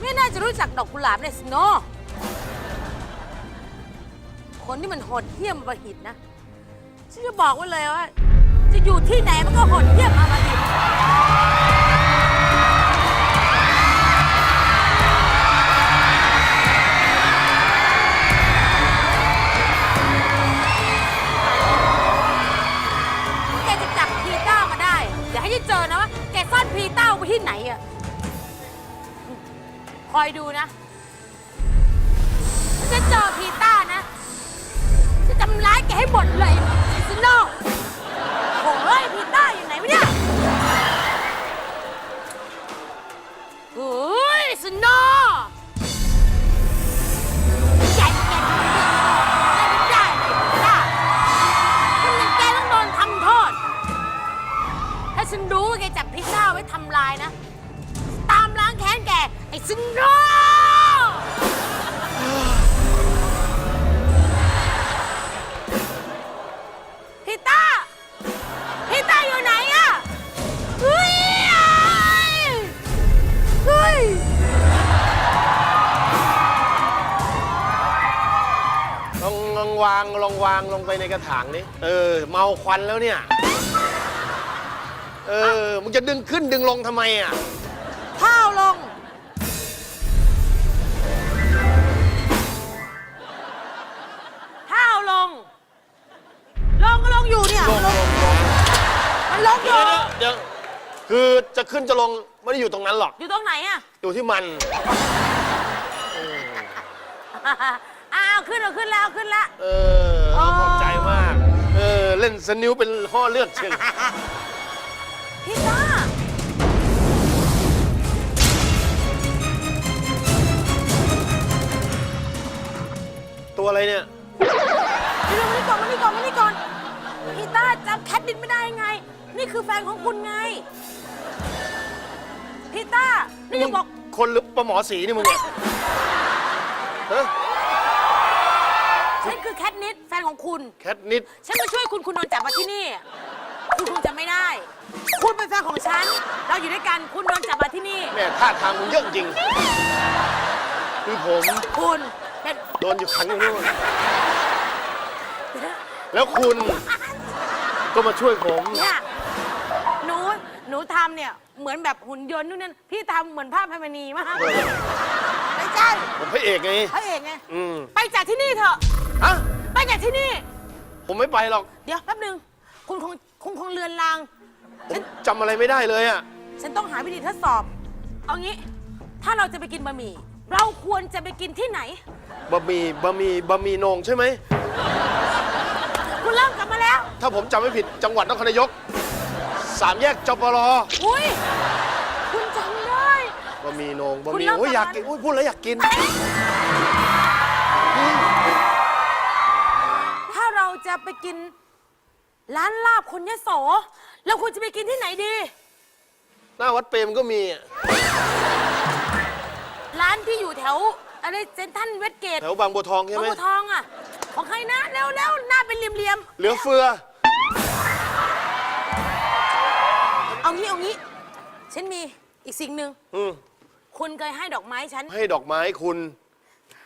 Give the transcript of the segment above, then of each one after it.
ไม่น่าจะรู้จักดอกกุหลาบเลยสิโนคนที่มันโหดเหี้ยมประหิตนะ ฉันจะบอกไว้เลยว่า จะอยู่ที่ไหนมันก็โหดเหี้ยมอำมหิตแกจะจับพีเต้ามาได้เดี๋ยวให้ฉันเจอนะว่าแกซ่อนพีเต้าไว้ที่ไหนอะ คอยดูนะฉันเจอพีต้านะจะทำร้ายแกให้หมดเลยซิโน่โอ้ยพีต้าอยู่ไหนวะเนี่ยเฮ้ยซิโน่แกแกไม่ได้เลยพีต้าคนอย่างแกต้องโดนทำโทษ ถ้าฉันรู้ว่าแกจับพิซซ่าไว้ทำลายนะ แค้นแก ไอ้ซินโดพิต้าพิต้าอยู่ไหนอะเฮ้ยเฮ้ยลองลองวางลองวางลงไปในกระถางนี้เออ เมาควันแล้วเนี่ย เออมึงจะดึงขึ้นดึงลงทำไมอะ ข้าวลงข้าวลง ลงก็ลงอยู่เนี่ยลงลงลงมันลงอเดี๋ยยู่วเดี๋ยวคือจะขึ้นจะลงไม่ได้อยู่ตรงนั้นหรอก อยู่ตรงไหนอะ อยู่ที่มัน อ้าวขึ้นแล้วขึ้นแล้วขึ้นแล้ว เออขอบใจมาก เออ เล่นสนิ้วเป็นห่อเลือดเชียง อะไรเนี่ยเดี๋ยวมานี่ก่อนมานี่ก่อนมานี่ก่อนพี่ต้าจำแคทดินไม่ได้ยังไง นี่คือแฟนของคุณไงพี่ต้านี่มึจะงบอก คนหรือปลาหมอสีนี่มึงเนี่ยฮะฉันคือแคทนิดแฟนของคุณ แคทนิดฉันมาช่วยคุณคุณโดนจับมาที่นี่ คุณคงจะไม่ได้ คุณเป็นแฟนของฉัน เราอยู่ด้วยกันคุณโดนจับมาที่นี่ แม่ท่าทางมึงเยอะจริงคือผม คุณเป็น โดนอยู่ขังอยู่นู่นแล้วคุณก็มาช่วยผม เนี่ยหนูหนูทำเนี่ยเหมือนแบบหุ่นยนต์นู่นนั่นพี่ทำเหมือนภาพพมณีมากไม่ใช่ผมพระเอกไง พระเอกไงอืม ไปจากที่นี่เถอะ ฮะ ไปจากที่นี่ ผมไม่ไปหรอก เดี๋ยวแป๊บหนึงคุณคงคงคงเลือนลางผฉัมนจำอะไรไม่ได้เลยอะ ฉันต้องหาวิธีทดสอบ เอางี้ ถ้าเราจะไปกินบะหมี่ เราควรจะไปกินที่ไหน บะหมี่บะหมี่บะหมี่โหนงใช่ไหม คุณเริ่มกลับมาแล้ว ถ้าผมจำไม่ผิดจังหวัดนครนายกสามแยกจปรอุ้ย คุณจำได้ บะหมี่โหนงบะหคุณมี่เล่าโอ้ยอยากตอนนั้นกินอุ้ยพูดแล้วอยากกิน ถ้าเราจะไปกิน ร้านลาบคนยโสเราควรจะไปกินที่ไหนดี หน้าวัดเปรมก็มีอะร้านที่อยู่แถว อะไรเซนทรันเวสเกตแถวบางบัวทองใช่พระไหมบัวทองอะ ของใครนะเร็วเร็วหน้าเป็นเหลี่ยมเหลือเฟือๆเอางี้เอางี้ ฉันมีอีกสิ่งหนึ่งอืมคุณเคยให้ดอกไม้ฉันให้ดอกไม้คุณ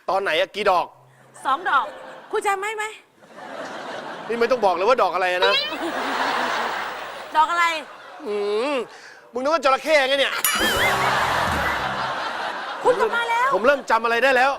ตอนไหนอะกี่ดอก สองดอก คุณจำไหมไหม นี่ไม่ต้องบอกเลยว่าดอกอะไรนะดอกอะไร อืมมึงนึกว่าจระเข้ไงเนี่ย คุณกลับมาแล้ว ผมเริ่มจำอะไรได้แล้ว